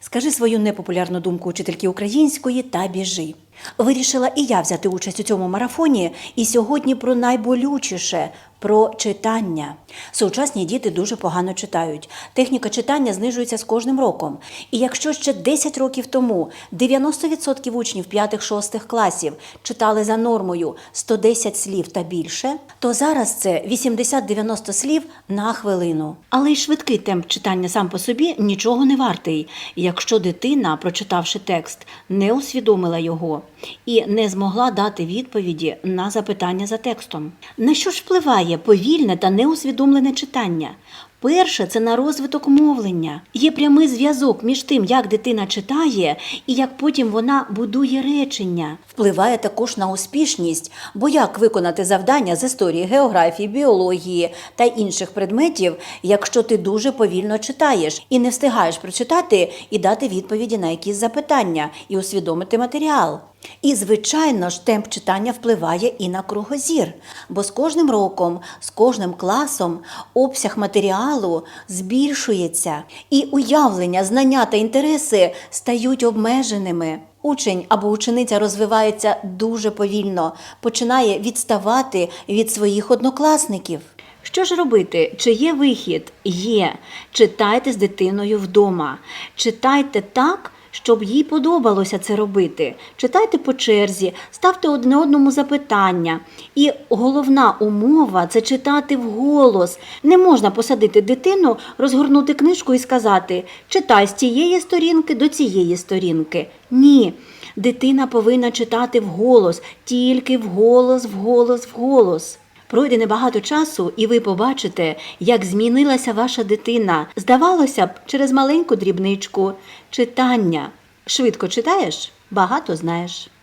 Скажи свою непопулярну думку учительки української та біжи. Вирішила і я взяти участь у цьому марафоні, і сьогодні про найболючіше про читання. Сучасні діти дуже погано читають. Техніка читання знижується з кожним роком. І якщо ще 10 років тому 90% учнів 5-6 класів читали за нормою 110 слів та більше, то зараз це 80-90 слів на хвилину. Але й швидкий темп читання сам по собі нічого не вартий, якщо дитина, прочитавши текст, не усвідомила його і не змогла дати відповіді на запитання за текстом. На що ж впливає повільне та неусвідомлене читання? Перше це на розвиток мовлення. Є прямий зв'язок між тим, як дитина читає, і як потім вона будує речення. Впливає також на успішність, бо як виконати завдання з історії, географії, біології та інших предметів, якщо ти дуже повільно читаєш і не встигаєш прочитати і дати відповіді на якісь запитання і усвідомити матеріал. І, звичайно ж, темп читання впливає і на кругозір, бо з кожним роком, з кожним класом обсяг матеріалу збільшується, і уявлення, знання та інтереси стають обмеженими. Учень або учениця розвивається дуже повільно, починає відставати від своїх однокласників. Що ж робити? Чи є вихід? Є. Читайте з дитиною вдома. Читайте так, щоб їй подобалося це робити. Читайте по черзі, ставте одне одному запитання. І головна умова це читати вголос. Не можна посадити дитину, розгорнути книжку і сказати: читай з цієї сторінки до цієї сторінки. Ні. Дитина повинна читати вголос, тільки вголос, вголос, вголос. Пройде небагато часу, і ви побачите, як змінилася ваша дитина. Здавалося б, через маленьку дрібничку читання. Швидко читаєш, багато знаєш.